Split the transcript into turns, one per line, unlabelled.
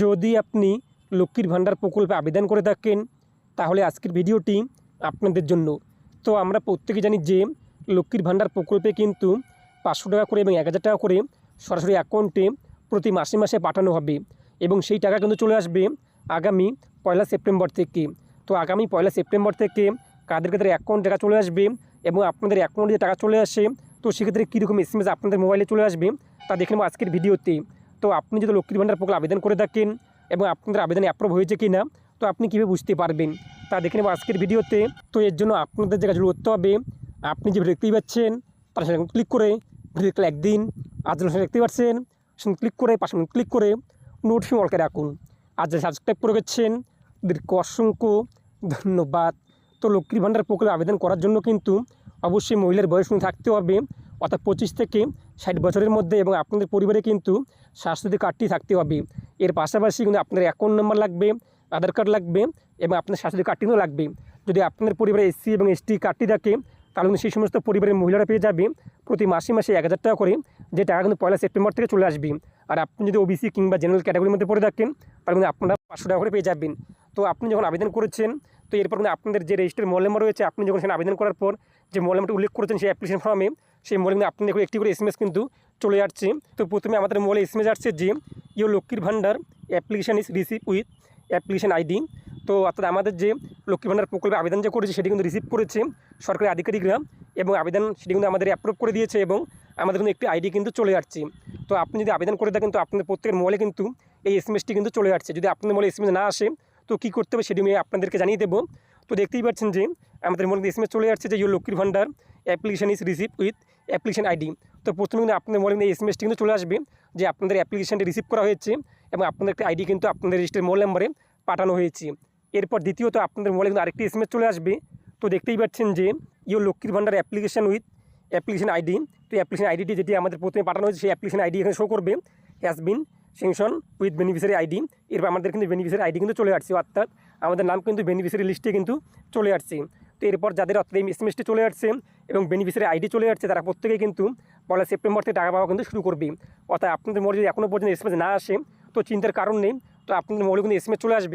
যদি আপনি লক্ষ্মীর ভাণ্ডার প্রকল্পে আবেদন করে থাকেন, তাহলে আজকের ভিডিওটি আপনাদের জন্য। তো আমরা প্রত্যেকে জানি যে লক্ষ্মীর ভাণ্ডার প্রকল্পে কিন্তু পাঁচশো টাকা করে এবং এক হাজার টাকা করে সরাসরি অ্যাকাউন্টে প্রতি মাসে মাসে পাঠানো হবে এবং সেই টাকা কিন্তু চলে আসবে আগামী পয়লা সেপ্টেম্বর থেকে। তো আগামী পয়লা সেপ্টেম্বর থেকে কাদের কাদের অ্যাকাউন্ট টাকা চলে আসবে এবং আপনাদের অ্যাকাউন্টে টাকা চলে আসে, তো সেক্ষেত্রে কীরকম এস এম এস আপনাদের মোবাইলে চলে আসবে তা দেখে নেব আজকের ভিডিওতে। তো আপনি যদি লক্ষ্মীর ভাণ্ডার প্রকল্পে আবেদন করে থাকেন এবং আপনাদের আবেদন অ্যাপ্রুভ হয়েছে কি না তো আপনি কীভাবে বুঝতে পারবেন? তা দেখে নেব আজকের ভিডিওতে। তো এর জন্য আপনাদের যে কাজগুলো করতে হবে। আপনি যে দেখতেই পাচ্ছেন, তার সাথে ক্লিক করে ভিডিও একদিন আজ দেখতে পাচ্ছেন সেখানে ক্লিক করে, পাশে ক্লিক করে নোটিফিকেশন অলকে রাখুন। আর যারা সাবস্ক্রাইব করে গেছেন, তাদেরকে অসংখ্য ধন্যবাদ। তো লক্ষ্মীর ভাণ্ডার প্রকল্পে আবেদন করার জন্য কিন্তু অবশ্যই মহিলার বয়স থাকতে হবে। অর্থাৎ পঁচিশ থেকে ষাট বছরের মধ্যে এবং আপনাদের পরিবারে কিন্তু স্বাস্থ্যসাথী কার্ডটি থাকতে হবে। এর পাশাপাশি কিন্তু আপনার অ্যাকাউন্ট নাম্বার লাগবে, আধার কার্ড লাগবে এবং আপনার স্বাস্থ্যসাথী কার্ডটিও লাগবে। যদি আপনাদের পরিবারে এসসি এবং এসটি কার্ডটি থাকে, তাহলে কিন্তু সেই সমস্ত পরিবারের মহিলারা পেয়ে যাবে প্রতি মাসে মাসে এক হাজার টাকা করে। যে টাকা কিন্তু পয়লা সেপ্টেম্বর থেকে চলে আসবে। আর আপনি যদি ওবিসি কিংবা জেনারেল ক্যাটাগরির মধ্যে পড়ে থাকেন, তাহলে কিন্তু আপনারা পাঁচশো টাকা করে পেয়ে যাবেন। তো আপনি যখন আবেদন করেছেন, তো এরপর কিন্তু আপনাদের যে রেজিস্টার মোবাইল নাম্বার রয়েছে, আপনি যখন সেখানে আবেদন করার পর যে মোবাইল নাম্বারটি উল্লেখ করেছেন সেই অ্যাপ্লিকেশন ফর্মে সেই মোবাইল কিন্তু আপনাদের একটি করে এসএমএস কিন্তু চলে যাচ্ছে। তো প্রথমে আমাদের মোবাইলে এসএমএস আসছে যে ইউ লক্ষ্মীর ভাণ্ডার application is receive with application ID তো অর্থাৎ আমাদের যে লক্ষ্মী ভাণ্ডার প্রকল্পে আবেদন যে করেছে, সেটি কিন্তু রিসিভ করেছে সরকারি আধিকারিকরা এবং আবেদন সেটি কিন্তু আমাদের অ্যাপ্রুভ করে দিয়েছে এবং আমাদের কিন্তু একটি আইডি কিন্তু চলে যাচ্ছে। তো আপনি যদি আবেদন করে থাকেন, তো আপনাদের প্রত্যেকের মোবাইলে কিন্তু এই এসএমএসটি কিন্তু চলে যাচ্ছে। যদি আপনাদের মোবাইলে এসএমএস না আসে, তো কী করতে হবে সেটি আমি আপনাদেরকে জানিয়ে দেবো। তো দেখতেই পাচ্ছেন যে, আমাদের মধ্যে এসএমএস চলে যাচ্ছে যে ইউ লক্ষ্মীর ভাণ্ডার application is receive with application ID. তো প্রথমে কিন্তু আপনাদের মোবাইলে এই এসএমএসটি কিন্তু চলে আসবে, যে আপনাদের অ্যাপ্লিকেশানটি রিসিভ করা হয়েছে এবং আপনাদের একটা আইডি কিন্তু আপনাদের রেজিস্টার মোবাইল নাম্বারে পাঠানো হয়েছে। এরপর দ্বিতীয়ত আপনাদের মোবাইলে কিন্তু আরেকটি এসএমএস চলে আসবে। তো দেখতেই পাচ্ছেন যে ইউ লক্ষ্মীর ভাণ্ডার অ্যাপ্লিকেশান উইথ অ্যাপ্লিকেশান আইডি তো অ্যাপ্লিকেশান আইডিটি যেটি আমাদের প্রথমে পাঠানো হয়েছে, সেই অ্যাপ্লিকেশান আইডি এখানে শো করবে। Has been sanction with beneficiary ID এরপর আমাদের কিন্তু বেনিফিশিয়ারি আইডি কিন্তু চলে আসছে, অর্থাৎ আমাদের নাম কিন্তু বেনিফিশিয়ারি লিস্টে কিন্তু চলে আসছে। তো এরপর যাদের অর্থাৎ এই এসএমএসটি চলে আসছে এবং বেনিফিশিয়ারি আইডি চলে যাচ্ছে, তারা প্রত্যেকেই কিন্তু পয়লা সেপ্টেম্বর থেকে টাকা পাওয়া কিন্তু শুরু করবে। অর্থাৎ আপনাদের মোবাইল যদি এখনও পর্যন্ত এসএমএস না আসে, তো চিন্তার কারণ নেই, তো আপনাদের মোবাইলে কিন্তু এসএমএস চলে আসবে।